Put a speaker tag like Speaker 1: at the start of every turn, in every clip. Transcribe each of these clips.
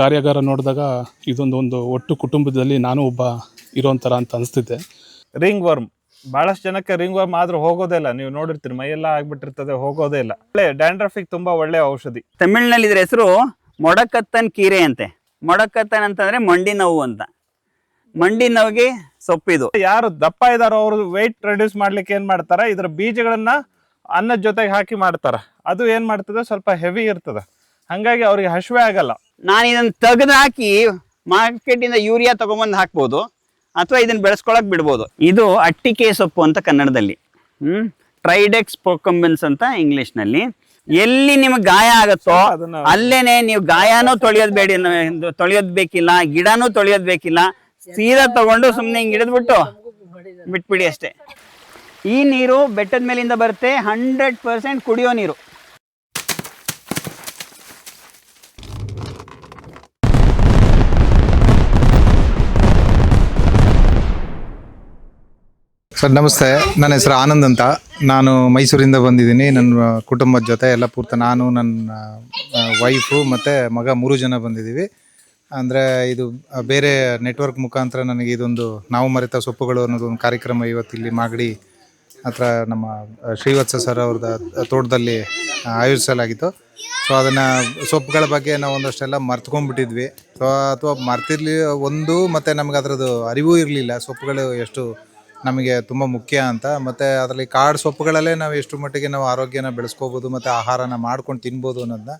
Speaker 1: ಕಾರ್ಯಾಗಾರ ನೋಡಿದಾಗ ಇದೊಂದು ಒಂದು ಒಟ್ಟು ಕುಟುಂಬದಲ್ಲಿ ನಾನು ಒಬ್ಬ ಇರೋಂಥರ ಅಂತ ಅನಿಸ್ತಿದ್ದೆ.
Speaker 2: Ring worm. ಬಹಳಷ್ಟು ಜನಕ್ಕೆ ರಿಂಗ್ ವರ್ಮ್ ಆದ್ರೂ ಹೋಗೋದೇ ಇಲ್ಲ. ನೀವು ನೋಡಿರ್ತೀರಿ ಮೈಯೆಲ್ಲ ಆಗ್ಬಿಟ್ಟಿರ್ತದೆ ಹೋಗೋದೇ ಇಲ್ಲ. ಒಳ್ಳೆ ಡ್ಯಾಂಡ್ರಫಿಕ್ ತುಂಬಾ ಒಳ್ಳೆ ಔಷಧಿ.
Speaker 3: ತಮಿಳ್ನಲ್ಲಿ ಇದ್ರ ಹೆಸರು ಮೊಡಕತ್ತನ್ ಕೀರೆ ಅಂತೆ. ಮೊಡಕತ್ತನ್ ಅಂತಂದ್ರೆ ಮಂಡಿ ನೋವು ಅಂತ. ಮಂಡಿ ನೋವಿಗೆ ಸೊಪ್ಪಿದು
Speaker 2: ಯಾರು ದಪ್ಪ ಇದಾರೋ ಅವರು ವೆಯ್ಟ್ ರೆಡ್ಯೂಸ್ ಮಾಡ್ಲಿಕ್ಕೆ ಏನ್ ಮಾಡ್ತಾರ? ಇದ್ರ ಬೀಜಗಳನ್ನ ಅನ್ನದ ಜೊತೆಗೆ ಹಾಕಿ ಮಾಡ್ತಾರ. ಅದು ಏನ್ ಮಾಡ್ತದೆ? ಸ್ವಲ್ಪ ಹೆವಿ ಇರ್ತದೆ. ಹಂಗಾಗಿ ಅವ್ರಿಗೆ ಹಶ್ವೆ ಆಗಲ್ಲ.
Speaker 3: ನಾನು ಇದನ್ನು ತೆಗೆದು ಹಾಕಿ ಮಾರ್ಕೆಟಿಂದ ಯೂರಿಯಾ ತಗೊಂಬಂದು ಹಾಕ್ಬೋದು ಅಥವಾ ಇದನ್ನು ಬೆಳೆಸ್ಕೊಳಕ್ ಬಿಡ್ಬೋದು. ಇದು ಅಟ್ಟಿಕೆ ಸೊಪ್ಪು ಅಂತ ಕನ್ನಡದಲ್ಲಿ. ಹ್ಮ್? ಟ್ರೈಡೆಕ್ಸ್ ಪೋಕಂಬೆನ್ಸ್ ಅಂತ ಇಂಗ್ಲಿಷ್ನಲ್ಲಿ. ಎಲ್ಲಿ ನಿಮ್ಗೆ ಗಾಯ ಆಗುತ್ತೋ ಅಲ್ಲೇನೆ ನೀವು ಗಾಯನೂ ತೊಳೆಯೋದ್ ಬೇಡಿ ತೊಳೆಯೋದ್ ಬೇಕಿಲ್ಲ ಗಿಡನೂ ತೊಳೆಯೋದು ಬೇಕಿಲ್ಲ ಸೀದಾ ತಗೊಂಡು ಸುಮ್ಮನೆ ಹಿಂಗೆ ಹಿಡಿದ್ಬಿಟ್ಟು ಬಿಟ್ಬಿಡಿ ಅಷ್ಟೇ. ಈ ನೀರು ಬೆಟ್ಟದ ಮೇಲಿಂದ ಬರುತ್ತೆ ಹಂಡ್ರೆಡ್ ಪರ್ಸೆಂಟ್ ಕುಡಿಯೋ ನೀರು.
Speaker 4: ಸರ್, ನಮಸ್ತೆ. ನನ್ನ ಹೆಸರು ಆನಂದ್ ಅಂತ. ನಾನು ಮೈಸೂರಿಂದ ಬಂದಿದ್ದೀನಿ. ನನ್ನ ಕುಟುಂಬದ ಜೊತೆ ಎಲ್ಲ ಪೂರ್ತಿ ನಾನು, ನನ್ನ ವೈಫು ಮತ್ತು ಮಗ ಮೂರು ಜನ ಬಂದಿದ್ದೀವಿ. ಅಂದರೆ ಇದು ಬೇರೆ ನೆಟ್ವರ್ಕ್ ಮುಖಾಂತರ ನನಗೆ ಇದೊಂದು ನಾವು ಮರೆತ ಸೊಪ್ಪುಗಳು ಅನ್ನೋದು ಒಂದು ಕಾರ್ಯಕ್ರಮ ಇವತ್ತು ಇಲ್ಲಿ ಮಾಗಡಿ ಹತ್ರ ನಮ್ಮ ಶ್ರೀವತ್ಸ ಸರ್ ಅವ್ರದ ತೋಟದಲ್ಲಿ ಆಯೋಜಿಸಲಾಗಿತ್ತು. ಸೊ ಅದನ್ನು ಸೊಪ್ಪುಗಳ ಬಗ್ಗೆ ನಾವು ಒಂದಷ್ಟೆಲ್ಲ ಮರ್ತ್ಕೊಂಡ್ಬಿಟ್ಟಿದ್ವಿ. ಸೊ ಅಥವಾ ಮರ್ತಿರ್ಲಿ, ಒಂದು ಮತ್ತು ನಮ್ಗೆ ಅದರದ್ದು ಅರಿವು ಇರಲಿಲ್ಲ. ಸೊಪ್ಪುಗಳು ಎಷ್ಟು ನಮಗೆ ತುಂಬ ಮುಖ್ಯ ಅಂತ. ಮತ್ತು ಅದರಲ್ಲಿ ಕಾಡು ಸೊಪ್ಪುಗಳಲ್ಲೇ ನಾವು ಎಷ್ಟು ಮಟ್ಟಿಗೆ ನಾವು ಆರೋಗ್ಯನ ಬೆಳೆಸ್ಕೋಬೋದು ಮತ್ತು ಆಹಾರನ ಮಾಡ್ಕೊಂಡು ತಿನ್ಬೋದು ಅನ್ನೋದನ್ನ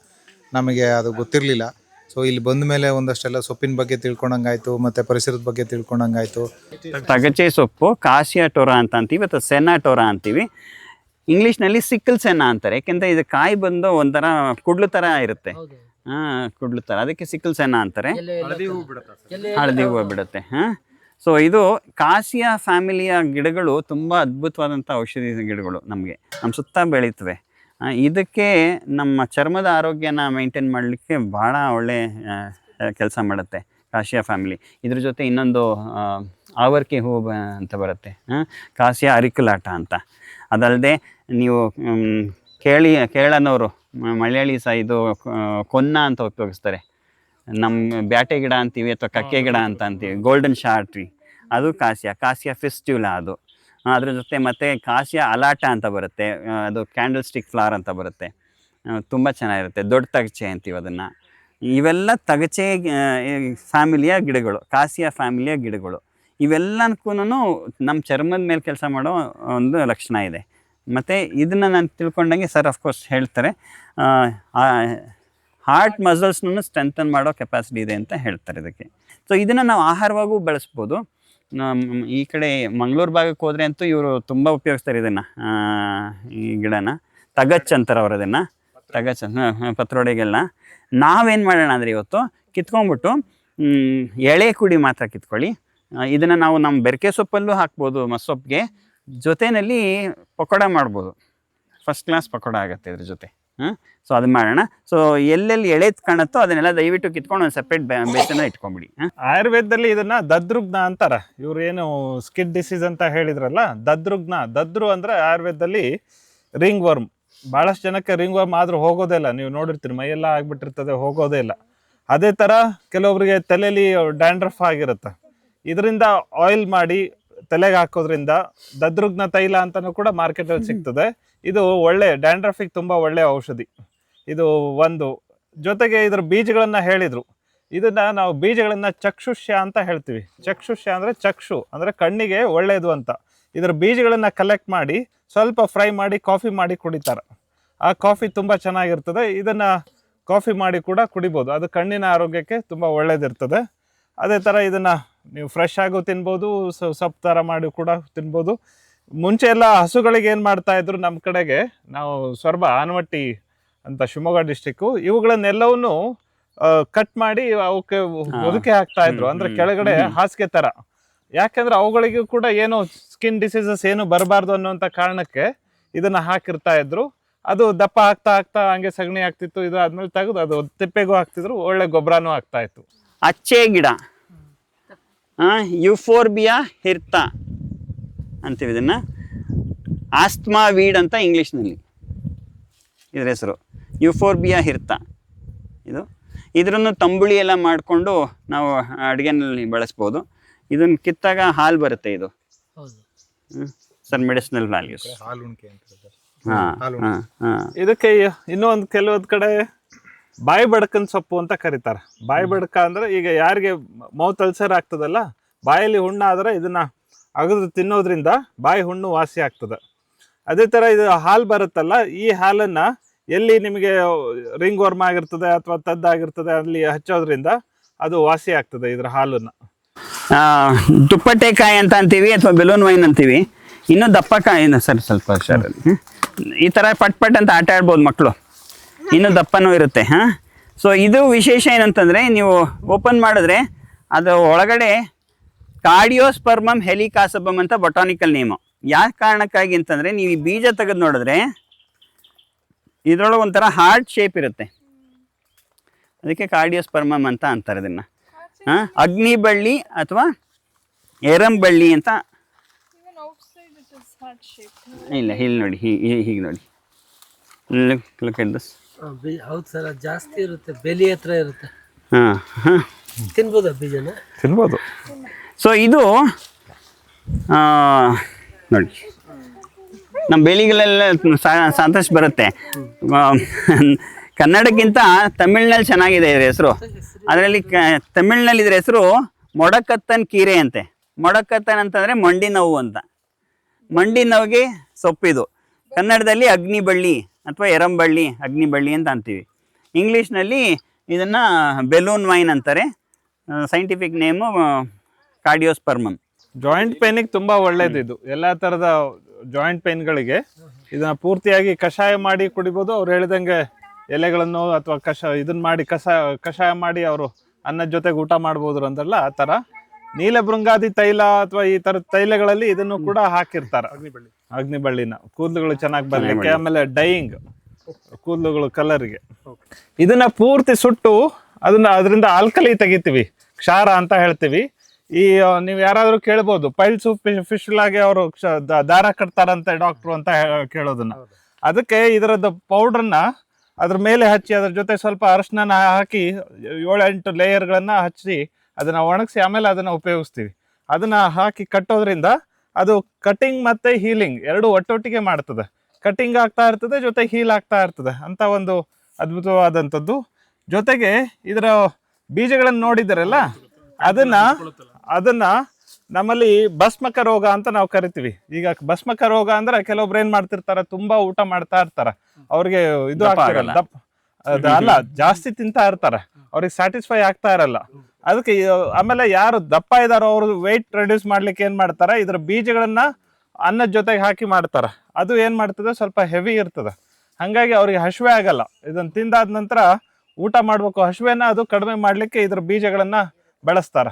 Speaker 4: ನಮಗೆ ಅದು ಗೊತ್ತಿರಲಿಲ್ಲ. ಸೊ ಇಲ್ಲಿ ಬಂದ ಮೇಲೆ ಒಂದಷ್ಟೆಲ್ಲ ಸೊಪ್ಪಿನ ಬಗ್ಗೆ ತಿಳ್ಕೊಂಡಂಗಾಯ್ತು ಮತ್ತು ಪರಿಸರದ ಬಗ್ಗೆ ತಿಳ್ಕೊಂಡಂಗಾಯ್ತು.
Speaker 3: ತಗಚೆ ಸೊಪ್ಪು ಕಾಸಿಯಾ ಟೊರಾ ಅಂತ ಅಂತೀವಿ ಅಥವಾ ಸೆನಾ ಟೊರಾ ಅಂತೀವಿ. ಇಂಗ್ಲೀಷ್ನಲ್ಲಿ ಸಿಕ್ಕಲ್ ಸೆನ್ನ ಅಂತಾರೆ ಯಾಕೆಂದರೆ ಇದು ಕಾಯಿ ಬಂದು ಒಂಥರ ಕುಡ್ಲು ಥರ ಇರುತ್ತೆ. ಹಾಂ ಕುಡ್ಲು ಥರ ಅದಕ್ಕೆ ಸಿಕ್ಕಲ್ ಸೆನಾ ಅಂತಾರೆ. ಹಳದಿ ಹೂವು ಬಿಡುತ್ತೆ. ಹಾಂ. ಸೊ ಇದು ಕಾಶಿಯ ಫ್ಯಾಮಿಲಿಯ ಗಿಡಗಳು ತುಂಬ ಅದ್ಭುತವಾದಂಥ ಔಷಧಿ ಗಿಡಗಳು ನಮಗೆ. ನಮ್ಮ ಸುತ್ತ ಬೆಳೀತವೆ. ಇದಕ್ಕೆ ನಮ್ಮ ಚರ್ಮದ ಆರೋಗ್ಯನ ಮೇಂಟೈನ್ ಮಾಡಲಿಕ್ಕೆ ಭಾಳ ಒಳ್ಳೆ ಕೆಲಸ ಮಾಡುತ್ತೆ ಕಾಶಿಯ ಫ್ಯಾಮಿಲಿ. ಇದ್ರ ಜೊತೆ ಇನ್ನೊಂದು ಆವರ್ಕೆ ಹೂ ಅಂತ ಬರುತ್ತೆ. ಕಾಶಿಯ ಅರಿಕುಲಾಟ ಅಂತ. ಅದಲ್ಲದೆ ನೀವು ಕೇಳಿ ಕೇಳನವರು ಮಲಯಾಳಿ ಸಹ ಇದು ಕೊನ್ನ ಅಂತ ಉಪಯೋಗಿಸ್ತಾರೆ. ನಮ್ಮ ಬ್ಯಾಟೆ ಗಿಡ ಅಂತೀವಿ ಅಥವಾ ಕಕ್ಕೆ ಗಿಡ ಅಂತ ಅಂತೀವಿ ಗೋಲ್ಡನ್ ಶಾರ್ ಟ್ರೀ ಅದು ಕಾಸಿಯಾ ಕಾಸಿಯಾ ಫೆಸ್ಟಿವಲ್ ಅದು. ಅದ್ರ ಜೊತೆ ಮತ್ತೆ ಕಾಸಿಯಾ ಅಲಾಟ ಅಂತ ಬರುತ್ತೆ ಅದು ಕ್ಯಾಂಡಲ್ ಸ್ಟಿಕ್ ಫ್ಲವರ್ ಅಂತ ಬರುತ್ತೆ. ತುಂಬ ಚೆನ್ನಾಗಿರುತ್ತೆ ದೊಡ್ಡ ತಗಚೆ ಅಂತೀವಿ ಅದನ್ನು. ಇವೆಲ್ಲ ತಗಚೆ ಫ್ಯಾಮಿಲಿಯ ಗಿಡಗಳು ಕಾಸಿಯಾ ಫ್ಯಾಮಿಲಿಯ ಗಿಡಗಳು. ಇವೆಲ್ಲಕ್ಕೂ ನಮ್ಮ ಚರ್ಮದ ಮೇಲೆ ಕೆಲಸ ಮಾಡೋ ಒಂದು ಲಕ್ಷಣ ಇದೆ. ಮತ್ತು ಇದನ್ನು ನಾನು ತಿಳ್ಕೊಂಡಂಗೆ ಸರ್ ಅಫ್ಕೋರ್ಸ್ ಹೇಳ್ತಾರೆ. ಹಾರ್ಟ್ ಮಸಲ್ಸ್ನೂ ಸ್ಟ್ರೆಂಥನ್ ಮಾಡೋ ಕೆಪಾಸಿಟಿ ಇದೆ ಅಂತ ಹೇಳ್ತಾರೆ ಇದಕ್ಕೆ. ಸೊ ಇದನ್ನು ನಾವು ಆಹಾರವಾಗೂ ಬಳಸ್ಬೋದು. ಈ ಕಡೆ ಮಂಗಳೂರು ಭಾಗಕ್ಕೆ ಹೋದರೆ ಅಂತೂ ಇವರು ತುಂಬ ಉಪಯೋಗಿಸ್ತಾರೆ ಇದನ್ನು ಈ ಗಿಡನ. ತಗಚ್ ಅಂತಾರೆ ಅವ್ರು ಅದನ್ನು ತಗಚ್ ಪತ್ರೊಡೆಗೆಲ್ಲ. ನಾವೇನು ಮಾಡೋಣ ಅಂದರೆ ಇವತ್ತು ಕಿತ್ಕೊಂಡ್ಬಿಟ್ಟು ಎಳೆ ಕುಡಿ ಮಾತ್ರ ಕಿತ್ಕೊಳ್ಳಿ. ಇದನ್ನು ನಾವು ನಮ್ಮ ಬೆರಕೆ ಸೊಪ್ಪಲ್ಲೂ ಹಾಕ್ಬೋದು ಮಸೊಪ್ಪಿಗೆ ಜೊತೆಯಲ್ಲಿ ಪಕೋಡ ಮಾಡ್ಬೋದು. ಫಸ್ಟ್ ಕ್ಲಾಸ್ ಪಕೋಡ ಆಗುತ್ತೆ ಇದ್ರ ಜೊತೆ. ಹಾಂ ಸೊ ಅದನ್ನ ಮಾಡೋಣ. ಸೊ ಎಲ್ಲೆಲ್ಲಿ ಎಳೆದು ಕಾಣುತ್ತೋ ಅದನ್ನೆಲ್ಲ ದಯವಿಟ್ಟು ಕಿತ್ಕೊಂಡು ಒಂದು ಸಪ್ರೇಟ್ ಬೇಸನ್ನ ಇಟ್ಕೊಂಬಿಡಿ ಹಾಂ
Speaker 2: ಆಯುರ್ವೇದದಲ್ಲಿ ಇದನ್ನ ದದ್ರುಗ್ನ ಅಂತಾರ. ಇವ್ರು ಏನು ಸ್ಕಿಡ್ ಡಿಸೀಸ್ ಅಂತ ಹೇಳಿದ್ರಲ್ಲ ದದ್ರುಗ್ನ ದದ್ರು ಅಂದ್ರೆ ಆಯುರ್ವೇದದಲ್ಲಿ ರಿಂಗ್ ವರ್ಮ್. ಬಹಳಷ್ಟು ಜನಕ್ಕೆ ರಿಂಗ್ ವರ್ಮ್ ಆದ್ರೂ ಹೋಗೋದೇ ಇಲ್ಲ. ನೀವು ನೋಡಿರ್ತೀರಿ ಮೈಯೆಲ್ಲ ಆಗ್ಬಿಟ್ಟಿರ್ತದೆ ಹೋಗೋದೇ ಇಲ್ಲ. ಅದೇ ತರ ಕೆಲವೊಬ್ಬರಿಗೆ ತಲೆಯಲ್ಲಿ ಡ್ಯಾಂಡ್ರಫ್ ಆಗಿರುತ್ತೆ. ಇದರಿಂದ ಆಯಿಲ್ ಮಾಡಿ ತಲೆಗೆ ಹಾಕೋದ್ರಿಂದ ದದ್ರುಗ್ನ ತೈಲ ಅಂತಾನು ಕೂಡ ಮಾರ್ಕೆಟಲ್ಲಿ ಅಲ್ಲಿ ಸಿಗ್ತದೆ. ಇದು ಒಳ್ಳೆ ಡ್ಯಾಂಡ್ರಫಿಗೆ ತುಂಬಾ ಒಳ್ಳೆ ಔಷಧಿ. ಇದು ಒಂದು, ಜೊತೆಗೆ ಇದ್ರ ಬೀಜಗಳನ್ನು ಹೇಳಿದ್ರು. ಇದನ್ನ ನಾವು ಬೀಜಗಳನ್ನು ಚಕ್ಷುಷ್ಯ ಅಂತ ಹೇಳ್ತೀವಿ. ಚಕ್ಷುಷ್ಯ ಅಂದ್ರೆ ಚಕ್ಷು, ಅಂದ್ರೆ ಕಣ್ಣಿಗೆ ಒಳ್ಳೆಯದು ಅಂತ. ಇದರ ಬೀಜಗಳನ್ನು ಕಲೆಕ್ಟ್ ಮಾಡಿ, ಸ್ವಲ್ಪ ಫ್ರೈ ಮಾಡಿ ಕಾಫಿ ಮಾಡಿ ಕುಡಿತಾರೆ. ಆ ಕಾಫಿ ತುಂಬಾ ಚೆನ್ನಾಗಿರ್ತದೆ. ಇದನ್ನ ಕಾಫಿ ಮಾಡಿ ಕೂಡ ಕುಡಿಬೋದು. ಅದು ಕಣ್ಣಿನ ಆರೋಗ್ಯಕ್ಕೆ ತುಂಬಾ ಒಳ್ಳೇದಿರ್ತದೆ. ಅದೇ ಥರ ಇದನ್ನ ನೀವು ಫ್ರೆಶ್ ಆಗು ತಿನ್ಬೋದು ಸೊಪ್ಪು ಥರ ಮಾಡಿ ಕೂಡ ತಿನ್ಬೋದು. ಮುಂಚೆ ಎಲ್ಲ ಹಸುಗಳಿಗೆ ಏನು ಮಾಡ್ತಾ ಇದ್ರು ನಮ್ಮ ಕಡೆಗೆ ನಾವು ಸ್ವರ್ಬ ಆನವಟ್ಟಿ ಅಂತ ಶಿವಮೊಗ್ಗ ಡಿಸ್ಟಿಕ್ಕು ಇವುಗಳನ್ನೆಲ್ಲವನ್ನು ಕಟ್ ಮಾಡಿ ಅವಕ್ಕೆ. ಒದಕೆ ಹಾಕ್ತಾ ಇದ್ರು. ಅಂದ್ರೆ ಕೆಳಗಡೆ ಹಾಸಿಗೆ ತರ. ಯಾಕಂದ್ರೆ ಅವುಗಳಿಗೂ ಕೂಡ ಏನು ಸ್ಕಿನ್ ಡಿಸೀಸಸ್ ಏನು ಬರಬಾರ್ದು ಅನ್ನುವಂಥ ಕಾರಣಕ್ಕೆ ಇದನ್ನ ಹಾಕಿರ್ತಾ ಇದ್ರು. ಅದು ದಪ್ಪ ಆಗ್ತಾ ಆಗ್ತಾ ಹಂಗೆ ಸಗಣಿ ಆಗ್ತಿತ್ತು ಇದು ಆದ್ಮೇಲೆ ತೆಗೆದು ಅದು ತಿಪ್ಪೆಗೂ ಹಾಕ್ತಿದ್ರು ಒಳ್ಳೆ ಗೊಬ್ಬರನೂ ಆಗ್ತಾ ಇತ್ತು.
Speaker 3: ಅಚ್ಚೆ ಗಿಡ. ಯುಫೋರ್ಬಿಯಾ ಹಿರ್ತಾ. ಅಂತೀವಿ. ಇದನ್ನು ಆಸ್ತ್ಮಾ ವೀಡ್ ಅಂತ ಇಂಗ್ಲೀಷ್ನಲ್ಲಿ. ಇದ್ರ ಹೆಸರು. ಯುಫೋರ್ಬಿಯಾ ಹಿರ್ತ. ಇದು. ಇದರನ್ನು ತಂಬುಳಿ ಎಲ್ಲ ಮಾಡಿಕೊಂಡು ನಾವು ಅಡುಗೆನಲ್ಲಿ ಬಳಸ್ಬೋದು. ಇದನ್ನು ಕಿತ್ತಾಗ ಹಾಲು ಬರುತ್ತೆ ಇದು.
Speaker 5: ಹೌದು.
Speaker 3: ಸರ್ ಮೆಡಿಸಿನಲ್ ವ್ಯಾಲ್ಯೂಸ್
Speaker 2: ಇದಕ್ಕೆ ಇನ್ನೂ ಒಂದು ಕೆಲವೊಂದು ಕಡೆ ಬಾಯಿ ಬಡಕನ್ ಸೊಪ್ಪು ಅಂತ ಕರೀತಾರೆ. ಬಾಯಿ ಬಡಕ ಅಂದ್ರೆ ಈಗ ಯಾರಿಗೆ ಮೌತ್ ಅಲ್ಸರ್ ಆಗ್ತದಲ್ಲ ಬಾಯಲ್ಲಿ ಹುಣ್ಣಾದ್ರೆ ಇದನ್ನ ಅಗದು ತಿನ್ನೋದ್ರಿಂದ ಬಾಯಿ ಹುಣ್ಣು ವಾಸಿ ಆಗ್ತದೆ. ಅದೇ ತರ ಇದು ಹಾಲು ಬರುತ್ತಲ್ಲ, ಈ ಹಾಲನ್ನ ಎಲ್ಲಿ ನಿಮಗೆ ರಿಂಗ್ ವರ್ಮ್ ಆಗಿರ್ತದೆ ಅಥವಾ ತದ್ದಾಗಿರ್ತದೆ ಅಲ್ಲಿ ಹಚ್ಚೋದ್ರಿಂದ ಅದು ವಾಸಿ ಆಗ್ತದೆ ಇದರ ಹಾಲನ್ನು.
Speaker 3: ದುಪ್ಪಟ್ಟೆಕಾಯಿ ಅಂತ ಅಂತೀವಿ ಅಥವಾ ಬೆಲೂನ್ ವೈನ್ ಅಂತೀವಿ? ಇನ್ನು ದಪ್ಪಕಾಯಿ ಸರ್, ಸ್ವಲ್ಪ ಈ ಥರ ಪಟ್ ಪಟ್ ಅಂತ ಆಟ ಆಡ್ಬೋದು ಮಕ್ಕಳು ಇನ್ನು ದಪ್ಪನೂ ಇರುತ್ತೆ, ಹಾಂ? ಸೊ ಇದು ವಿಶೇಷ ಏನಂತಂದರೆ, ನೀವು ಓಪನ್ ಮಾಡಿದ್ರೆ ಅದು ಒಳಗಡೆ ಕಾರ್ಡಿಯೋಸ್ಪರ್ಮಮ್ ಹೆಲಿಕಾಸಬಮ್ ಅಂತ ಬೊಟಾನಿಕಲ್ ನೇಮು. ಯಾವ ಕಾರಣಕ್ಕಾಗಿ ಅಂತಂದರೆ ನೀವು ಈ ಬೀಜ ತೆಗೆದು ನೋಡಿದ್ರೆ ಇದ್ರೊಳಗೆ ಒಂಥರ ಹಾರ್ಟ್ ಶೇಪ್ ಇರುತ್ತೆ. ಅದಕ್ಕೆ ಕಾರ್ಡಿಯೋಸ್ಪರ್ಮಮ್ ಅಂತ ಅಂತಾರೆ ಇದನ್ನು. ಹಾಂ ಅಗ್ನಿಬಳ್ಳಿ ಅಥವಾ ಎರಂಬಳ್ಳಿ ಅಂತ. ಇಲ್ಲ ಇಲ್ಲಿ ನೋಡಿ ಹೀಗೆ ನೋಡಿ. ಲುಕ್ ಎಟ್ ದಿಸ್
Speaker 5: ಆ, ಹೌದು ಸರ್ ಜಾಸ್ತಿ ಇರುತ್ತೆ ಬೆಲಿ ಹತ್ರ ಇರುತ್ತೆ.
Speaker 3: ಹಾಂ ಹಾಂ.
Speaker 5: ತಿನ್ಬೋದಾ ಬೀಜನ?
Speaker 2: ತಿನ್ಬೋದು.
Speaker 3: ಸೊ ಇದು ನೋಡಿ. ನಮ್ಮ ಬೆಳಿಗಳೆಲ್ಲ ಸಂತೋಷ ಬರುತ್ತೆ. ಕನ್ನಡಕ್ಕಿಂತ ತಮಿಳ್ನಲ್ಲಿ ಚೆನ್ನಾಗಿದೆ ಇದ್ರ ಹೆಸರು. ಅದರಲ್ಲಿ ಕ, ತಮಿಳ್ನಲ್ಲಿ ಇದ್ರ ಹೆಸರು ಮೊಡಕತ್ತನ್ ಕೀರೆ ಅಂತೆ. ಮೊಡಕತ್ತನ್ ಅಂತಂದರೆ ಮಂಡಿ ನೋವು ಅಂತ. ಮಂಡಿ ನೋವಿಗೆ ಸೊಪ್ಪಿದು. ಕನ್ನಡದಲ್ಲಿ ಅಗ್ನಿ ಬಳ್ಳಿ ಅಥವಾ ಎರಂಬಳ್ಳಿ ಅಗ್ನಿ ಬಳ್ಳಿ ಅಂತ ಅಂತೀವಿ. ಇಂಗ್ಲೀಷ್ನಲ್ಲಿ ಇದನ್ನು ಬೆಲೂನ್ ವೈನ್ ಅಂತಾರೆ. Scientific name cardiospermum.
Speaker 2: ಜಾಯಿಂಟ್ ಪೇನಿಗೆ ತುಂಬಾ ಒಳ್ಳೇದು ಇದು. ಎಲ್ಲಾ ತರದ ಜಾಯಿಂಟ್ ಪೇನ್ಗಳಿಗೆ ಇದನ್ನ ಪೂರ್ತಿಯಾಗಿ ಕಷಾಯ ಮಾಡಿ ಕುಡಿಬೋದು. ಅವ್ರು ಹೇಳಿದಂಗೆ ಎಲೆಗಳನ್ನು ಅಥವಾ ಕಷ ಇದನ್ನ ಮಾಡಿ ಕಸ ಕಷಾಯ ಮಾಡಿ ಅವರು ಅನ್ನದ ಜೊತೆಗೆ ಊಟ ಮಾಡಬಹುದು ಅಂದ್ರಲ್ಲ ಆ ತರ. ನೀಲಭೃಂಗಾದಿ ತೈಲ ಅಥವಾ ಈ ತರ ತೈಲಗಳಲ್ಲಿ ಇದನ್ನು ಕೂಡ ಹಾಕಿರ್ತಾರ. ಅಗ್ನಿಬಳ್ಳಿನ. ಕೂದಲುಗಳು ಚೆನ್ನಾಗಿ ಬರ್ಲಿಕ್ಕೆ ಆಮೇಲೆ ಡೈಯಿಂಗ್ ಕೂದಲುಗಳು ಕಲರ್ಗೆ. ಇದನ್ನ ಪೂರ್ತಿ ಸುಟ್ಟು ಅದನ್ನ ಅದರಿಂದ ಆಲ್ಕಲಿ ತೆಗಿತೀವಿ. ಕ್ಷಾರ ಅಂತ ಹೇಳ್ತೀವಿ. ಈ ನೀವು ಯಾರಾದ್ರೂ ಕೇಳ್ಬೋದು ಪೈಲ್ಸ್ ಫಿಶ್ ಆಗಿ ಅವರು ದಾರ ಕಟ್ತಾರಂತೆ ಡಾಕ್ಟ್ರು ಅಂತ ಕೇಳೋದನ್ನ. ಅದಕ್ಕೆ ಇದರದ್ದು ಪೌಡ್ರನ್ನ ಅದ್ರ ಮೇಲೆ ಹಚ್ಚಿ ಅದ್ರ ಜೊತೆ ಸ್ವಲ್ಪ ಅರಶಿನ ಹಾಕಿ ಏಳೆಂಟು ಲೇಯರ್ಗಳನ್ನ ಹಚ್ಚಿ ಅದನ್ನ ಒಣಗಿಸಿ ಆಮೇಲೆ ಅದನ್ನ ಉಪಯೋಗಿಸ್ತೀವಿ. ಅದನ್ನ ಹಾಕಿ ಕಟ್ಟೋದ್ರಿಂದ ಅದು ಕಟಿಂಗ್ ಮತ್ತೆ ಹೀಲಿಂಗ್ ಎರಡು ಒಟ್ಟೊಟ್ಟಿಗೆ ಮಾಡ್ತದೆ. ಕಟಿಂಗ್ ಆಗ್ತಾ ಇರ್ತದೆ ಜೊತೆ ಹೀಲ್ ಆಗ್ತಾ ಇರ್ತದೆ ಅಂತ ಒಂದು ಅದ್ಭುತವಾದಂಥದ್ದು. ಜೊತೆಗೆ ಇದರ ಬೀಜಗಳನ್ನು ನೋಡಿದರಲ್ಲ ಅದನ್ನ ಅದನ್ನ ನಮ್ಮಲ್ಲಿ ಭಸ್ಮಕ ರೋಗ ಅಂತ ನಾವು ಕರಿತೀವಿ. ಈಗ ಭಸ್ಮಕ ರೋಗ ಅಂದ್ರೆ ಕೆಲವೊಬ್ರು ಏನ್ ಮಾಡ್ತಿರ್ತಾರೆ? ತುಂಬಾ ಊಟ ಮಾಡ್ತಾ ಇರ್ತಾರ. ಅವ್ರಿಗೆ ಇದು ಆಗ್ತಿರಲ್ಲ ದಪ್ಪ ಅಲ್ಲ ಜಾಸ್ತಿ ತಿಂತಾ ಇರ್ತಾರೆ. ಅವ್ರಿಗೆ ಸ್ಯಾಟಿಸ್ಫೈ ಆಗ್ತಾ ಇರಲ್ಲ. ಅದಕ್ಕೆ ಆಮೇಲೆ ಯಾರು ದಪ್ಪ ಇದಾರೋ ಅವ್ರದ್ದು ವೆಯ್ಟ್ ರೆಡ್ಯೂಸ್ ಮಾಡ್ಲಿಕ್ಕೆ ಏನ್ ಮಾಡ್ತಾರ? ಇದ್ರ ಬೀಜಗಳನ್ನ ಅನ್ನದ ಜೊತೆಗೆ ಹಾಕಿ ಮಾಡ್ತಾರ. ಅದು ಏನ್ ಮಾಡ್ತದೆ? ಸ್ವಲ್ಪ ಹೆವಿ ಇರ್ತದೆ. ಹಂಗಾಗಿ ಅವ್ರಿಗೆ ಹಸಿವೆ ಆಗಲ್ಲ. ಇದನ್ನ ತಿಂದಾದ ನಂತರ ಊಟ ಮಾಡ್ಬೇಕು. ಹಸಿವೆನ ಅದು ಕಡಿಮೆ ಮಾಡ್ಲಿಕ್ಕೆ ಇದ್ರ ಬೀಜಗಳನ್ನ ಬೆಳೆಸ್ತಾರ.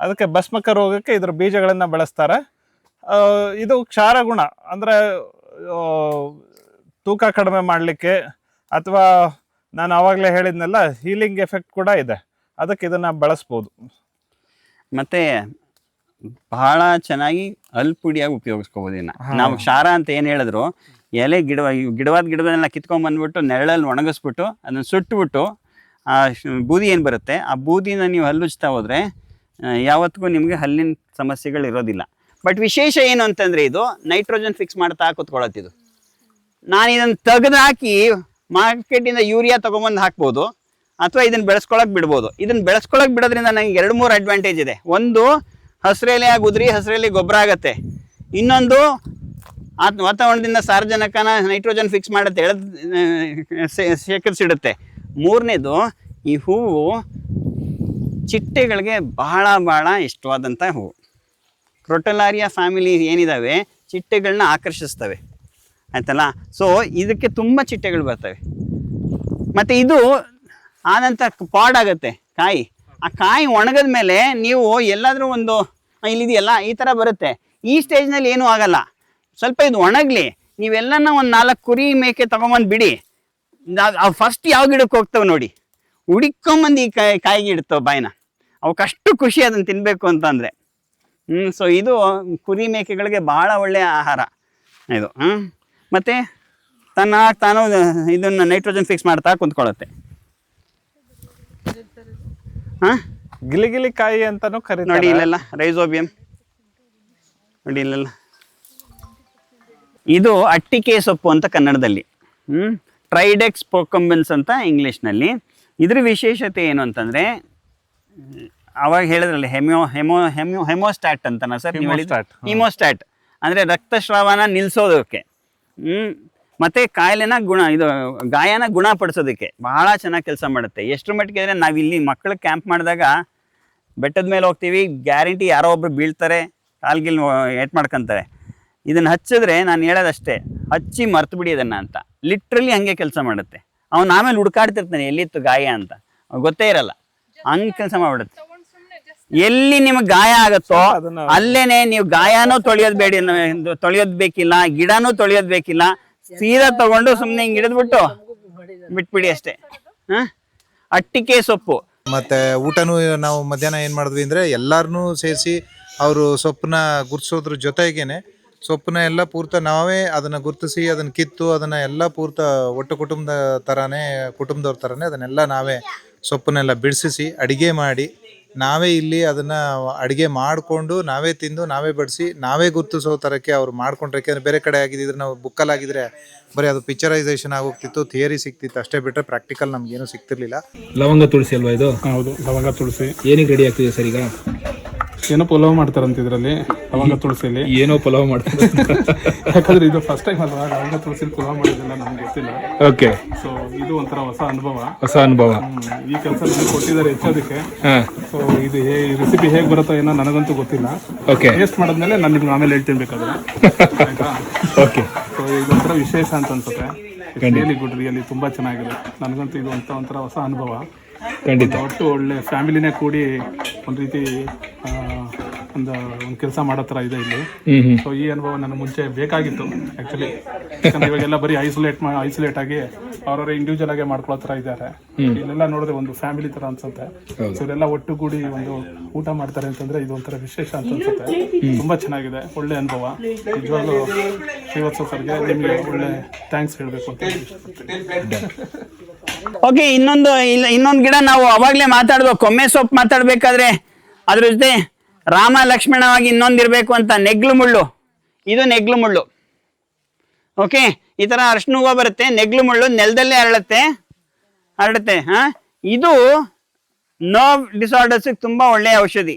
Speaker 2: ಅದಕ್ಕೆ ಭಸ್ಮಕ ರೋಗಕ್ಕೆ ಇದ್ರ ಬೀಜಗಳನ್ನು ಬಳಸ್ತಾರೆ. ಇದು ಕ್ಷಾರ ಗುಣ. ಅಂದ್ರೆ ತೂಕ ಕಡಿಮೆ ಮಾಡಲಿಕ್ಕೆ ಅಥವಾ ನಾನು ಆವಾಗಲೇ ಹೇಳಿದ್ನೆಲ್ಲ ಹೀಲಿಂಗ್ ಎಫೆಕ್ಟ್ ಕೂಡ ಇದೆ. ಅದಕ್ಕೆ ಇದನ್ನು ಬಳಸ್ಬೋದು.
Speaker 3: ಮತ್ತೆ ಬಹಳ ಚೆನ್ನಾಗಿ ಅಲ್ಪುಡಿಯಾಗಿ ಉಪಯೋಗಿಸ್ಕೋಬೋದು ಇನ್ನು. ನಾವು ಕ್ಷಾರ ಅಂತ ಏನು ಹೇಳಿದ್ರು ಎಲೆ ಗಿಡ ಗಿಡವಾದ ಗಿಡದನ್ನೆಲ್ಲ ಕಿತ್ಕೊಂಡ್ ಬಂದ್ಬಿಟ್ಟು ನೆರಳಲ್ಲಿ ಒಣಗಿಸ್ಬಿಟ್ಟು ಅದನ್ನು ಸುಟ್ಟುಬಿಟ್ಟು ಆ ಶ್- ಬೂದಿ ಏನು ಬರುತ್ತೆ? ಆ ಬೂದಿನ ನೀವು ಹಲ್ಲುಜ್ತಾ ಹೋದ್ರೆ ಯಾವತ್ತಿಗೂ ನಿಮಗೆ ಹಲ್ಲಿನ ಸಮಸ್ಯೆಗಳು ಇರೋದಿಲ್ಲ. ಬಟ್ ವಿಶೇಷ ಏನು ಅಂತಂದರೆ ಇದು ನೈಟ್ರೋಜನ್ ಫಿಕ್ಸ್ ಮಾಡ್ತಾ ಇದು. ನಾನು ಇದನ್ನು ತೆಗೆದು ಹಾಕಿ ಮಾರ್ಕೆಟಿಂದ ಯೂರಿಯಾ ತೊಗೊಂಬಂದು ಹಾಕ್ಬೋದು, ಅಥವಾ ಇದನ್ನು ಬೆಳೆಸ್ಕೊಳಕ್ಕೆ ಬಿಡ್ಬೋದು. ಇದನ್ನು ಬೆಳೆಸ್ಕೊಳಕ್ಕೆ ಬಿಡೋದ್ರಿಂದ ನನಗೆ ಎರಡು ಮೂರು ಅಡ್ವಾಂಟೇಜ್ ಇದೆ. ಒಂದು, ಹಸಿರೆಲೆ ಉದುರಿ ಹಸಿರೆಲೆ ಗೊಬ್ಬರ ಆಗುತ್ತೆ. ಇನ್ನೊಂದು ಆ ವಾತಾವರಣದಿಂದ ಸಾರ್ವಜನಿಕನ ನೈಟ್ರೋಜನ್ ಫಿಕ್ಸ್ ಮಾಡುತ್ತೆ, ಎಳೆದು ಶೇಖರಿಸಿಡುತ್ತೆ. ಮೂರನೇದು, ಈ ಹೂವು ಚಿಟ್ಟೆಗಳಿಗೆ ಬಹಳ ಬಹಳ ಇಷ್ಟವಾದಂಥ ಹೂವು ಕ್ರೊಟಲಾರಿಯಾ ಫ್ಯಾಮಿಲಿ ಏನಿದಾವೆ? ಚಿಟ್ಟೆಗಳನ್ನ ಆಕರ್ಷಿಸ್ತವೆ. ಆಯ್ತಲ್ಲ? ಸೊ ಇದಕ್ಕೆ ತುಂಬ ಚಿಟ್ಟೆಗಳು ಬರ್ತವೆ. ಮತ್ತು ಇದು ಆನಂತರ ಪಾಡ್ ಆಗುತ್ತೆ, ಕಾಯಿ. ಆ ಕಾಯಿ ಒಣಗಿದ ಮೇಲೆ ನೀವು ಎಲ್ಲಾದರೂ ಒಂದು ಇಲ್ಲಿದೆಯಲ್ಲ, ಈ ಥರ ಬರುತ್ತೆ. ಈ ಸ್ಟೇಜ್ನಲ್ಲಿ ಏನೂ ಆಗಲ್ಲ. ಸ್ವಲ್ಪ ಇದು ಒಣಗಲಿ ನೀವೆಲ್ಲನ ಒಂದು ನಾಲ್ಕು ಕುರಿ ಮೇಕೆ ತೊಗೊಂಬಂದು ಬಿಡಿ. ಫಸ್ಟ್ ಯಾವ ಗಿಡಕ್ಕೆ ಹೋಗ್ತವೆ ನೋಡಿ. ಹುಡಿಕೊಂಬಂದು ಈ ಕಾಯಿ ಕಾಯಿಗೆ ಇಡ್ತವೆ ಬಾಯಿನ. ಅವಕ್ಕಷ್ಟು ಖುಷಿ ಅದನ್ನು ತಿನ್ನಬೇಕು ಅಂತಂದರೆ. ಹ್ಞೂ ಸೊ ಇದು ಕುರಿ ಮೇಕೆಗಳಿಗೆ ಭಾಳ ಒಳ್ಳೆಯ ಆಹಾರ. ಇದು ಹ್ಞೂ ಮತ್ತು ತನ್ನ ತಾನು ಇದನ್ನು ನೈಟ್ರೋಜನ್ ಫಿಕ್ಸ್ ಮಾಡ್ತಾ ಕುಂತ್ಕೊಳ್ಳುತ್ತೆ. ಹಾಂ?
Speaker 2: ಗಿಲಿಗಿಲಿ ಕಾಯಿ ಅಂತಲೂ
Speaker 3: ಕರೆ
Speaker 2: ನೋಡಿ
Speaker 3: ಇಲ್ಲೆಲ್ಲ ರೈಸೋಬಿಯಂ ನೋಡಿ ಇಲ್ಲೆಲ್ಲ. ಇದು ಅಟ್ಟಿಕೆ ಸೊಪ್ಪು ಅಂತ ಕನ್ನಡದಲ್ಲಿ. ಹ್ಞೂ ಟ್ರೈಡೆಕ್ಸ್ ಪೋಕಂಬೆನ್ಸ್ ಅಂತ ಇಂಗ್ಲೀಷ್ನಲ್ಲಿ ಇದ್ರ ವಿಶೇಷತೆ ಏನು ಅಂತಂದರೆ ಅವಾಗ ಹೇಳಿದ್ರಲ್ಲ ಹೆಮೋ ಹೆಮೋ ಹೆಮೋ ಹೆಮೋಸ್ಟ್ಯಾಟ್ ಅಂತನ ಸರ್
Speaker 2: ಹಿಮೋಸ್ಟಾಟ್ ಹಿಮೋಸ್ಟಾಟ್.
Speaker 3: ಹಿಮೋಸ್ಟ್ಯಾಟ್ ಅಂದರೆ ರಕ್ತಸ್ರಾವನ ನಿಲ್ಲಿಸೋದಕ್ಕೆ ಮತ್ತು ಕಾಯಿಲೆನ ಗುಣ ಇದು ಗಾಯನ ಗುಣಪಡಿಸೋದಕ್ಕೆ ಬಹಳ ಚೆನ್ನಾಗಿ ಕೆಲಸ ಮಾಡುತ್ತೆ. ಎಷ್ಟರ ಮಟ್ಟಿಗೆ ಅಂದರೆ ನಾವು ಇಲ್ಲಿ ಮಕ್ಕಳು ಕ್ಯಾಂಪ್ ಮಾಡಿದಾಗ ಬೆಟ್ಟದ ಮೇಲೆ ಹೋಗ್ತೀವಿ ಗ್ಯಾರಂಟಿ ಯಾರೋ ಒಬ್ರು ಬೀಳ್ತಾರೆ ಕಾಲ್ಗಿಲ್ ಏಟ್ ಮಾಡ್ಕೊಂತಾರೆ. ಇದನ್ನು ಹಚ್ಚಿದ್ರೆ ನಾನು ಹೇಳೋದಷ್ಟೇ ಹಚ್ಚಿ ಮರ್ತು ಬಿಡಿ ಇದನ್ನು ಅಂತ. ಲಿಟ್ರಲಿ ಹಂಗೆ ಕೆಲಸ ಮಾಡುತ್ತೆ. ಅವ್ನು ಆಮೇಲೆ ಹುಡ್ಕಾಡ್ತಿರ್ತಾನೆ ಎಲ್ಲಿತ್ತು ಗಾಯ ಅಂತ. ಗೊತ್ತೇ ಇರಲ್ಲ. ಹಂಗ್ ಕೆಲಸ ಮಾಡ್ಬಿಡುತ್ತೆ.
Speaker 6: ಸುಮ್ನೆ
Speaker 3: ಎಲ್ಲಿ ನಿಮಗೆ ಗಾಯ ಆಗುತ್ತೋ ಅಲ್ಲೇನೆ ನೀವು ಗಾಯನೂ ತೊಳೆಯೋದ್ ಬೇಡಿ ತೊಳೆಯೋದ್ ಬೇಕಿಲ್ಲ ಗಿಡನೂ ತೊಳೆಯೋದ್ ಬೇಕಿಲ್ಲ ಸೀದಾ ತಗೊಂಡು ಸುಮ್ಮನೆ ಹಿಂಗೆ ಹಿಡಿದ್ಬಿಟ್ಟು ಬಿಟ್ಬಿಡಿ ಅಷ್ಟೇ. ಹಾ? ಅಟ್ಟಿಕೆ ಸೊಪ್ಪು.
Speaker 4: ಮತ್ತೆ ಊಟನೂ ನಾವು ಮಧ್ಯಾಹ್ನ ಏನ್ ಮಾಡಿದ್ವಿ ಅಂದ್ರೆ ಎಲ್ಲರನ್ನೂ ಸೇರಿಸಿ ಅವರು ಸೊಪ್ಪನ್ನ ಗುರ್ಸೋದ್ರ ಜೊತೆಗೇನೆ ಸೊಪ್ಪನ್ನ ಎಲ್ಲ ಪೂರ್ತ ನಾವೇ ಅದನ್ನು ಗುರ್ತಿಸಿ ಅದನ್ನು ಕಿತ್ತು ಅದನ್ನು ಎಲ್ಲ ಪೂರ್ತ ಒಟ್ಟು ಕುಟುಂಬದ ಥರನೇ ಕುಟುಂಬದವ್ರ ಥರನೇ ಅದನ್ನೆಲ್ಲ ನಾವೇ ಸೊಪ್ಪನ್ನೆಲ್ಲ ಬಿಡಿಸಿಸಿ ಅಡಿಗೆ ಮಾಡಿ ನಾವೇ ಇಲ್ಲಿ ಅದನ್ನು ಅಡಿಗೆ ಮಾಡಿಕೊಂಡು ನಾವೇ ತಿಂದು ನಾವೇ ಬಡಿಸಿ ನಾವೇ ಗುರ್ತಿಸೋ ಥರಕ್ಕೆ ಅವ್ರು ಮಾಡ್ಕೊಂಡ್ರೆ ಯಾಕೆಂದರೆ ಬೇರೆ ಕಡೆ ಆಗಿದ್ದಿದ್ರೆ ನಾವು ಬುಕ್ಕಲ್ಲಾಗಿದ್ರೆ ಬರೀ ಅದು ಪಿಕ್ಚರೈಸೇಷನ್ ಆಗೋಗ್ತಿತ್ತು ಥಿಯರಿ ಸಿಕ್ತಿತ್ತು ಅಷ್ಟೇ ಬಿಟ್ಟರೆ ಪ್ರಾಕ್ಟಿಕಲ್ ನಮ್ಗೇನು ಸಿಗ್ತಿರ್ಲಿಲ್ಲ.
Speaker 7: ಲವಂಗ ತುಳಸಿ ಅಲ್ವಾ ಇದು?
Speaker 1: ಹೌದು ಲವಂಗ ತುಳಸಿ.
Speaker 7: ಏನಿಗೆ ರೆಡಿ ಆಗ್ತಿದೆ ಸರ್ ಈಗ?
Speaker 1: ಏನೋ ಪಲಾವ್ ಮಾಡ್ತಾರಂತ ಇದರಲ್ಲಿ ಲವಂಗ ತುಳಸಿಲಿ.
Speaker 7: ಏನೋ ಪಲಾವ್ ಮಾಡ್ತಾರೆ.
Speaker 1: ಯಾಕಂದ್ರೆ ಇದು ಫಸ್ಟ್ ಟೈಮ್ ಅಲ್ವಾ ಲವಂಗ ತುಳಸಿ ಪಲಾವ್ ಮಾಡೋದಿಲ್ಲ ನಮ್ಗೆ ಗೊತ್ತಿಲ್ಲ.
Speaker 7: ಓಕೆ.
Speaker 1: ಸೊ ಇದು ಒಂಥರ ಹೊಸ ಅನುಭವ.
Speaker 7: ಹೊಸ ಅನುಭವ.
Speaker 1: ಈ ಕೆಲಸ ನನಗೆ ಕೊಟ್ಟಿದ್ದಾರೆ ಹೆಚ್ಚೋದಕ್ಕೆ. ಸೊ ಇದು ಹೇ ಈ ರೆಸಿಪಿ ಹೇಗೆ ಬರುತ್ತೋ ಏನೋ ನನಗಂತೂ ಗೊತ್ತಿಲ್ಲ.
Speaker 7: ಓಕೆ.
Speaker 1: ಟೇಸ್ಟ್ ಮಾಡಿದ್ಮೇಲೆ ನಾನು ನಿಮ್ಗೆ ಆಮೇಲೆ ಹೇಳ್ತೀನಿ ಬೇಕಾದ್ರೆ. ಆಯ್ತಾ?
Speaker 7: ಓಕೆ.
Speaker 1: ಸೊ ಇದೊಂಥರ ವಿಶೇಷ ಅಂತ ಅನ್ಸುತ್ತೆ. ರಿಯಲಿ ಗುಡ್ ರಿಯಲಿ ತುಂಬಾ ಚೆನ್ನಾಗಿದೆ. ನನಗಂತೂ ಇದು ಅಂತ ಒಂಥರ ಹೊಸ ಅನುಭವ.
Speaker 7: ಖಂಡಿತ.
Speaker 1: ಒಟ್ಟು ಒಳ್ಳೆ ಫ್ಯಾಮಿಲಿನೇ ಕೂಡಿ ಒಂದು ರೀತಿ ಆ, ಒಂದು ಒಂದು ಕೆಲಸ ಮಾಡೋ ಥರ ಇದೆ ಇಲ್ಲಿ. ಸೊ ಈ ಅನುಭವ ನನ್ನ ಮುಂಚೆ ಬೇಕಾಗಿತ್ತು ಆ್ಯಕ್ಚುಲಿ ಯಾಕಂದ್ರೆ ಇವಾಗೆಲ್ಲ ಬರೀ ಐಸೋಲೇಟ್ ಮಾ ಐಸೋಲೇಟ್ ಆಗಿ ಅವ್ರವ್ರ ಇಂಡಿವಿಜುವಲ್ ಆಗಿ ಮಾಡ್ಕೊಳ್ಳೋ ಥರ ಇದ್ದಾರೆ. ಇಲ್ಲೆಲ್ಲ ನೋಡಿದ್ರೆ ಒಂದು ಫ್ಯಾಮಿಲಿ ಥರ ಅನ್ಸುತ್ತೆ. ಸೊ ಇವರೆಲ್ಲ ಒಟ್ಟುಗೂಡಿ ಒಂದು ಊಟ ಮಾಡ್ತಾರೆ ಅಂತಂದ್ರೆ ಇದು ಒಂಥರ ವಿಶೇಷ ಅಂತ ಅನ್ಸುತ್ತೆ. ತುಂಬಾ ಚೆನ್ನಾಗಿದೆ ಒಳ್ಳೆ ಅನುಭವ. ನಿಜವಾಗ್ಲೂ ಶ್ರೀವತ್ಸವ ಸರ್ಗೆ ನಿಮಗೆ ಒಳ್ಳೆ ಥ್ಯಾಂಕ್ಸ್ ಹೇಳಬೇಕು ಅಂತ
Speaker 3: ಓಕೆ ಇನ್ನೊಂದು ಇನ್ನೊಂದು ಗಿಡ ನಾವು ಅವಾಗಲೇ ಮಾತಾಡ್ಬೇಕು. ಕೊಮ್ಮೆ ಸೊಪ್ಪು ಮಾತಾಡ್ಬೇಕಾದ್ರೆ ಅದ್ರ ಜೊತೆ ರಾಮ ಲಕ್ಷ್ಮಣವಾಗಿ ಇನ್ನೊಂದು ಇರಬೇಕು ಅಂತ ನೆಗ್ಲು ಮುಳ್ಳು. ಇದು ನೆಗ್ಲು ಮುಳ್ಳು. ಓಕೆ ಈ ಥರ ಅರ್ಶಿನ ಹೂವು ಬರುತ್ತೆ, ನೆಗ್ಲು ಮುಳ್ಳು ನೆಲದಲ್ಲೇ ಹರಡುತ್ತೆ ಹರಡುತ್ತೆ ಹಾ? ಇದು ನರ್ವ್ ಡಿಸಾರ್ಡರ್ಸಿಗೆ ತುಂಬ ಒಳ್ಳೆಯ ಔಷಧಿ.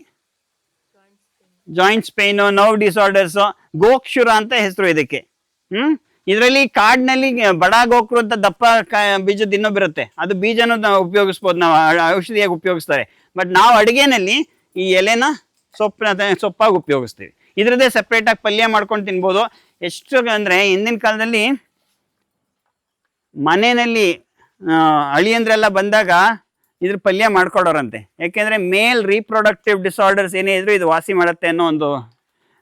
Speaker 3: ಜಾಯಿಂಟ್ಸ್ ಪೇಯ್ನು ನರ್ವ್ ಡಿಸಾರ್ಡರ್ಸು ಗೋಕ್ಷುರ ಅಂತ ಹೆಸರು ಇದಕ್ಕೆ. ಹ್ಮ್? ಇದರಲ್ಲಿ ಕಾಡಿನಲ್ಲಿ ಬಡ ಗೋಕ್ರು ಅಂತ ದಪ್ಪ ಬೀಜದ ಇನ್ನೊಬ್ಬಿರುತ್ತೆ ಅದು ಬೀಜನೂ ನಾವು ಉಪಯೋಗಿಸ್ಬೋದು, ನಾವು ಔಷಧಿಯಾಗಿ ಉಪಯೋಗಿಸ್ತಾರೆ. ಬಟ್ ನಾವು ಅಡುಗೆನಲ್ಲಿ ಈ ಎಲೆನ ಸೊಪ್ಪಿನ ಸೊಪ್ಪಾಗಿ ಉಪಯೋಗಿಸ್ತೀವಿ. ಇದರದ್ದೇ ಸಪ್ರೇಟಾಗಿ ಪಲ್ಯ ಮಾಡ್ಕೊಂಡು ತಿನ್ಬೋದು. ಎಷ್ಟು ಅಂದರೆ ಹಿಂದಿನ ಕಾಲದಲ್ಲಿ ಮನೆಯಲ್ಲಿ ಅಳಿ ಅಳಿಯಂದ್ರೆಲ್ಲ ಬಂದಾಗ ಇದ್ರ ಪಲ್ಯ ಮಾಡ್ಕೊಡೋರಂತೆ ಯಾಕೆಂದ್ರೆ ಮೇಲ್ ರೀಪ್ರೊಡಕ್ಟಿವ್ ಡಿಸಾರ್ಡರ್ಸ್ ಏನೇ ಇದ್ರು ಇದು ವಾಸಿ ಮಾಡುತ್ತೆ ಅನ್ನೋ ಒಂದು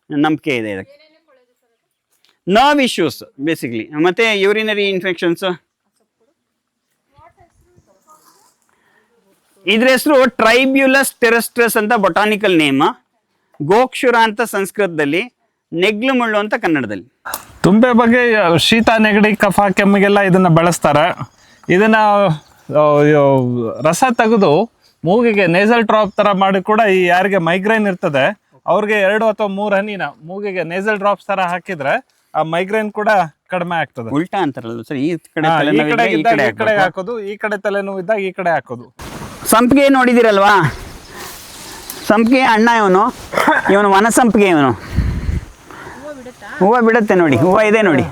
Speaker 3: ನಂಬಿಕೆ ಇದೆ ಇದಕ್ಕೆ. ನರ್ವ್ ಇಶ್ಯೂಸ್ ಬೇಸಿಕ್ಲಿ ಮತ್ತೆ ಯೂರಿನರಿ ಇನ್ಫೆಕ್ಷನ್ಸ್ ಇದ್ರ ಹೆಸರು ಟ್ರೈಬ್ಯುಲಸ್ ಟೆರೆಸ್ಟ್ರಸ್ ಅಂತ ಬೊಟಾನಿಕಲ್ ನೇಮ್ ಗೋಕ್ಷುರ ಅಂತ ಸಂಸ್ಕೃತದಲ್ಲಿ, ನೆಗ್ಲು ಮುಳ್ಳು ಅಂತ ಕನ್ನಡದಲ್ಲಿ.
Speaker 2: ತುಂಬೆ ಬಗ್ಗೆ ಶೀತ, ನೆಗಡಿ, ಕಫ, ಕೆಮ್ಮಿಗೆಲ್ಲ ಇದನ್ನ ಬಳಸ್ತಾರೆ. ಇದನ್ನ ರಸ ತೆಗೆದು ಮೂಗಿಗೆ ನೇಸಲ್ ಡ್ರಾಪ್ ತರ ಮಾಡಿ ಕೂಡ ಈ ಯಾರಿಗೆ ಮೈಗ್ರೇನ್ ಇರ್ತದೆ, ಅವ್ರಿಗೆ ಎರಡು ಅಥವಾ ಮೂರು ಹನಿನ ಮೂಗಿಗೆ ನೇಸಲ್ ಡ್ರಾಪ್ಸ್ ತರ ಹಾಕಿದ್ರೆ ಆ ಮೈಗ್ರೇನ್ ಕೂಡ ಕಡಿಮೆ ಆಗ್ತದೆ.
Speaker 3: ಉಲ್ಟಾ ಅಂತಾರಲ್ಲ ಸರ್ ಈ ಕಡೆ
Speaker 2: ಹಾ, ಈ ಕಡೆ
Speaker 3: ಈ
Speaker 2: ಇದ್ದಾಗ
Speaker 3: ಕಡೆ
Speaker 2: ಈ ಕಡೆ
Speaker 3: ಹಾಕ್ಬೇಕು.
Speaker 2: ಹಾಕೋದು ಈ ಕಡೆ ತಲೆನೋವು ಇದ್ದಾಗ ಈ ಕಡೆ ಹಾಕೋದು.
Speaker 3: ಸಂಪಿಗೆ ನೋಡಿದಿರಲ್ವಾ? ಸಂಪಿಗೆ ಅಣ್ಣ ಇವನು ಇವನು ವನ ಸಂಪಿಗೆ ಇವನು. ಹೂವು ಬಿಡುತ್ತೆ ನೋಡಿ ಹೂವು ಇದೆ ನೋಡಿ.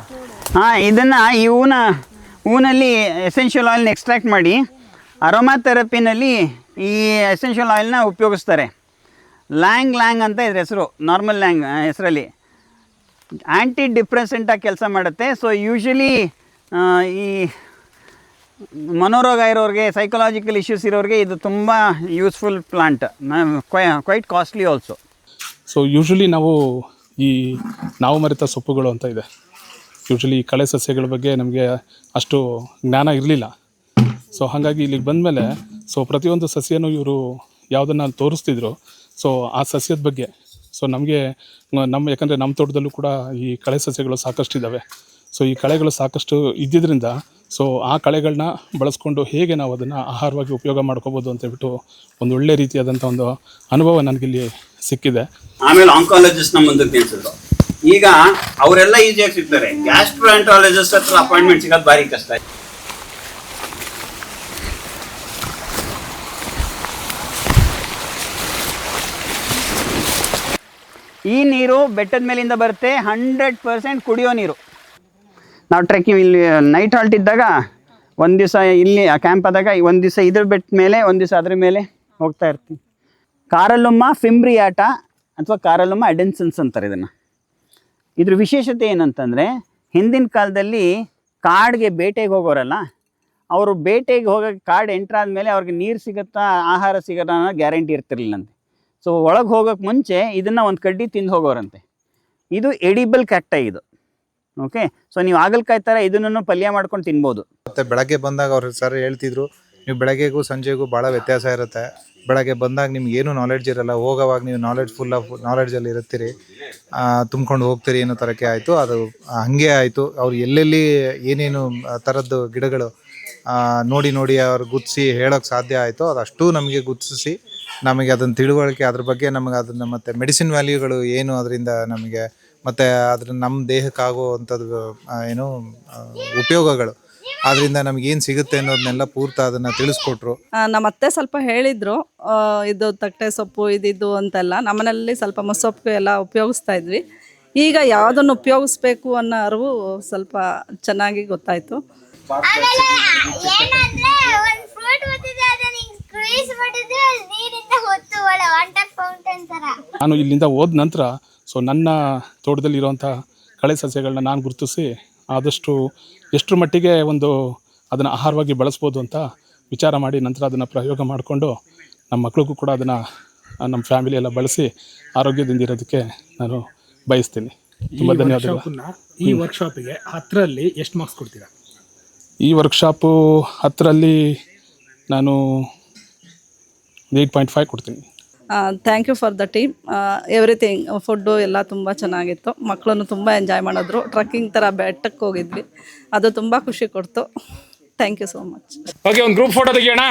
Speaker 3: ಹಾಂ ಇದನ್ನು ಈ ಹೂವಿನ ಹೂವಿನಲ್ಲಿ ಎಸೆನ್ಷಿಯಲ್ ಆಯಿಲ್ನ ಎಕ್ಸ್ಟ್ರಾಕ್ಟ್ ಮಾಡಿ ಅರೋಮಾ ಥೆರಪಿನಲ್ಲಿ ಈ ಎಸೆನ್ಷಿಯಲ್ ಆಯಿಲ್ನ ಉಪಯೋಗಿಸ್ತಾರೆ. ಲ್ಯಾಂಗ್ ಲ್ಯಾಂಗ್ ಅಂತ ಇದ್ರ ಹೆಸರು ನಾರ್ಮಲ್ ಲ್ಯಾಂಗ್ ಹೆಸರಲ್ಲಿ. ಆ್ಯಂಟಿ ಡಿಪ್ರೆಸೆಂಟಾಗಿ ಕೆಲಸ ಮಾಡುತ್ತೆ. ಸೊ ಯೂಶ್ವಲಿ ಈ ಮನೋರೋಗ ಇರೋರಿಗೆ ಸೈಕಲಾಜಿಕಲ್ ಇಶ್ಯೂಸ್ ಇರೋರಿಗೆ ಇದು ತುಂಬ useful plant quite costly also
Speaker 1: so usually ನಾವು ಈ ನಾವು ಮರೆತ ಸೊಪ್ಪುಗಳು ಅಂತ ಇದೆ. ಯೂಶ್ವಲಿ ಈ ಕಳೆ ಸಸ್ಯಗಳ ಬಗ್ಗೆ ನಮಗೆ ಅಷ್ಟು ಜ್ಞಾನ ಇರಲಿಲ್ಲ. ಸೊ ಹಾಗಾಗಿ ಇಲ್ಲಿಗೆ ಬಂದಮೇಲೆ ಸೊ ಪ್ರತಿಯೊಂದು ಸಸ್ಯನೂ ಇವರು ಯಾವುದನ್ನು ತೋರಿಸ್ತಿದ್ರು. ಸೊ ಆ ಸಸ್ಯದ ಬಗ್ಗೆ ಸೊ ನಮಗೆ ನಮ್ಮ ಯಾಕಂದರೆ ನಮ್ಮ ತೋಟದಲ್ಲೂ ಕೂಡ ಈ ಕಳೆ ಸಸ್ಯಗಳು ಸಾಕಷ್ಟು ಇದ್ದಾವೆ ಸೊ ಈ ಕಳೆಗಳು ಸಾಕಷ್ಟು ಇದ್ದಿದ್ದರಿಂದ ಸೊ ಆ ಕಳೆಗಳನ್ನ ಬಳಸ್ಕೊಂಡು ಹೇಗೆ ನಾವು ಅದನ್ನು ಆಹಾರವಾಗಿ ಉಪಯೋಗ ಮಾಡ್ಕೋಬೋದು ಅಂತ ಹೇಳ್ಬಿಟ್ಟು ಒಂದು ಒಳ್ಳೆ ರೀತಿಯಾದಂಥ ಒಂದು ಅನುಭವ ನನಗಿಲ್ಲಿ ಸಿಕ್ಕಿದೆ.
Speaker 3: ಆಮೇಲೆ ಆಂಕಾಲಜಿಸ್ಟ್ ನಮ್ಮ ಮುಂದಕ್ಕೆ ನಿಲ್ಸಿದ್ರು. ಈಗ ಅವರೆಲ್ಲ ಈಸಿಯಾಗಿ ಸಿಗ್ತಾರೆ. ಗ್ಯಾಸ್ಟ್ರೋಂಟಾಲಜಿಸ್ಟ್ ಹತ್ರ ಅಪಾಯಿಂಟ್ಮೆಂಟ್ ಸಿಗೋದು ಭಾರಿ ಕಷ್ಟ. ಈ ನೀರು ಬೆಟ್ಟದ ಮೇಲಿಂದ ಬರುತ್ತೆ ಹಂಡ್ರೆಡ್ ಪರ್ಸೆಂಟ್ ಕುಡಿಯೋ ನೀರು. ನಾವು ಟ್ರೆಕ್ಕಿಂಗ್ ಇಲ್ಲಿ ನೈಟ್ ಹಾಲ್ಟ್ ಇದ್ದಾಗ, ಒಂದು ದಿವಸ ಇಲ್ಲಿ, ಆ ಕ್ಯಾಂಪ್ ಆದಾಗ ಒಂದು ದಿವಸ ಇದ್ರ ಬೆಟ್ಟ ಮೇಲೆ, ಒಂದು ದಿವಸ ಅದ್ರ ಮೇಲೆ ಹೋಗ್ತಾ ಇರ್ತೀವಿ. ಕಾರಲ್ಲುಮ್ಮ ಆಟ ಅಥವಾ ಕಾರಲ್ಲುಮ್ಮ ಅಡೆನ್ಸನ್ಸ್ ಅಂತಾರೆ ಇದನ್ನು. ಇದ್ರ ವಿಶೇಷತೆ ಏನಂತಂದರೆ, ಹಿಂದಿನ ಕಾಲದಲ್ಲಿ ಕಾಡಿಗೆ ಬೇಟೆಗೆ ಹೋಗೋರಲ್ಲ, ಅವರು ಬೇಟೆಗೆ ಹೋಗೋಕೆ ಕಾಡು ಎಂಟ್ರ್ ಆದಮೇಲೆ ಅವ್ರಿಗೆ ನೀರು ಸಿಗುತ್ತಾ, ಆಹಾರ ಸಿಗುತ್ತಾ ಅನ್ನೋ ಗ್ಯಾರಂಟಿ ಇರ್ತಿರ್ಲಿಲ್ಲಂತೆ ಸೊ ಒಳಗೆ ಹೋಗೋಕ್ಕೆ ಮುಂಚೆ ಇದನ್ನು ಒಂದು ಕಡ್ಡಿ ತಿಂದು ಹೋಗೋರಂತೆ. ಇದು ಎಡಿಬಲ್ ಕ್ಯಾಕ್ಟ ಇದು. ಓಕೆ ಸೊ ನೀವು ಆಗಲ್ಕಾಯಿ ಥರ ಇದನ್ನು ಪಲ್ಯ ಮಾಡ್ಕೊಂಡು ತಿನ್ಬೋದು.
Speaker 4: ಮತ್ತೆ ಬೆಳಗ್ಗೆ ಬಂದಾಗ ಅವ್ರು ಸರ್ ಹೇಳ್ತಿದ್ರು, ನೀವು ಬೆಳಗ್ಗೆಗೂ ಸಂಜೆಗೂ ಭಾಳ ವ್ಯತ್ಯಾಸ ಇರುತ್ತೆ. ಬೆಳಗ್ಗೆ ಬಂದಾಗ ನಿಮ್ಗೆ ಏನು ನಾಲೆಡ್ಜ್ ಇರಲ್ಲ. ಹೋಗೋವಾಗ ನೀವು ನಾಲೆಡ್ಜ್ ಫುಲ್ ಆಫ್ ನಾಲೆಡ್ಜಲ್ಲಿ ಇರುತ್ತೀರಿ. ತುಂಬ್ಕೊಂಡು ಹೋಗ್ತೀರಿ ಏನೋ ಥರಕ್ಕೆ ಆಯಿತು. ಅದು ಹಾಗೆ ಆಯಿತು. ಅವ್ರು ಎಲ್ಲೆಲ್ಲಿ ಏನೇನು ಥರದ್ದು ಗಿಡಗಳು ನೋಡಿ ನೋಡಿ ಅವ್ರು ಗುದ್ಸಿ ಹೇಳೋಕ್ಕೆ ಸಾಧ್ಯ ಆಯಿತು ಅದಷ್ಟು ನಮಗೆ ಗುರ್ತಿಸಿ ನಮಗೆ ಅದನ್ನು ತಿಳುವಳಿಕೆ ಅದ್ರ ಬಗ್ಗೆ ನಮಗೆ ಅದನ್ನು ಮತ್ತು ಮೆಡಿಸಿನ್ ವ್ಯಾಲ್ಯೂಗಳು ಏನು ಅದರಿಂದ ನಮಗೆ ಮತ್ತು ಅದ್ರ ನಮ್ಮ ದೇಹಕ್ಕಾಗುವಂಥದ್ದು ಏನು ಉಪಯೋಗಗಳು. ಅದರಿಂದ ನಮ್ಗೆ ಏನು ಸಿಗುತ್ತೆ ಅನ್ನೋದನ್ನೆಲ್ಲ ಪೂರ್ತಿ ಅದನ್ನು ತಿಳಿಸ್ಕೊಟ್ರು.
Speaker 8: ನಮ್ಮ ಅತ್ತೆ ಸ್ವಲ್ಪ ಹೇಳಿದ್ರು ಇದು ತಟ್ಟೆ ಸೊಪ್ಪು ಇದಿದ್ದು ಅಂತೆಲ್ಲ. ನಮ್ಮನೇಲಿ ಸ್ವಲ್ಪ ಮೊಸೊಪ್ಪು ಎಲ್ಲ ಉಪಯೋಗಿಸ್ತಾ ಇದ್ವಿ. ಈಗ ಯಾವುದನ್ನು ಉಪಯೋಗಿಸ್ಬೇಕು ಅನ್ನೋ ಅರಿವು ಸ್ವಲ್ಪ ಚೆನ್ನಾಗಿ ಗೊತ್ತಾಯಿತು.
Speaker 9: ಮಾಡಿದ್ರೆ ನೀರಿಂದ ಹೊತ್ತು ವಾಟರ್ ಫೌಂಟೇನ್ ತರ.
Speaker 1: ನಾನು ಇಲ್ಲಿಂದ ಹೋದ ನಂತರ ಸೊ ನನ್ನ ತೋಟದಲ್ಲಿರುವಂಥ ಕಳೆ ಸಸ್ಯಗಳನ್ನ ನಾನು ಗುರುತಿಸಿ ಆದಷ್ಟು ಎಷ್ಟರ ಮಟ್ಟಿಗೆ ಒಂದು ಅದನ್ನು ಆಹಾರವಾಗಿ ಬಳಸ್ಬೋದು ಅಂತ ವಿಚಾರ ಮಾಡಿ ನಂತರ ಅದನ್ನು ಪ್ರಯೋಗ ಮಾಡಿಕೊಂಡು ನಮ್ಮ ಮಕ್ಳಿಗೂ ಕೂಡ ಅದನ್ನು ನಮ್ಮ ಫ್ಯಾಮಿಲಿ ಎಲ್ಲ ಬಳಸಿ ಆರೋಗ್ಯದಿಂದ ಇರೋದಕ್ಕೆ ನಾನು ಬಯಸ್ತೀನಿ. ತುಂಬ ಧನ್ಯವಾದಗಳು.
Speaker 10: ಈ ವರ್ಕ್ಶಾಪಿಗೆ ಹತ್ತರಲ್ಲಿ ಎಷ್ಟು ಮಾರ್ಕ್ಸ್ ಕೊಡ್ತೀರಾ?
Speaker 1: ಈ ವರ್ಕ್ಶಾಪು ಹತ್ತರಲ್ಲಿ ನಾನು ಏಯ್ಟ್ ಪಾಯಿಂಟ್ ಫೈವ್ ಕೊಡ್ತೀನಿ.
Speaker 8: Thank you for the team everything food ಎಲ್ಲ ತುಂಬ ಚೆನ್ನಾಗಿತ್ತು. ಮಕ್ಕಳನ್ನು ತುಂಬ ಎಂಜಾಯ್ ಮಾಡಿದ್ರು. ಟ್ರಕ್ಕಿಂಗ್ ಥರ ಬೆಟ್ಟಕ್ಕೆ ಹೋಗಿದ್ವಿ. ಅದು ತುಂಬ ಖುಷಿ ಕೊಡ್ತು. Thank you so much
Speaker 10: okay ಒಂದು ಗ್ರೂಪ್ ಫೋಟೋ ತೆಗಿಯೋಣ.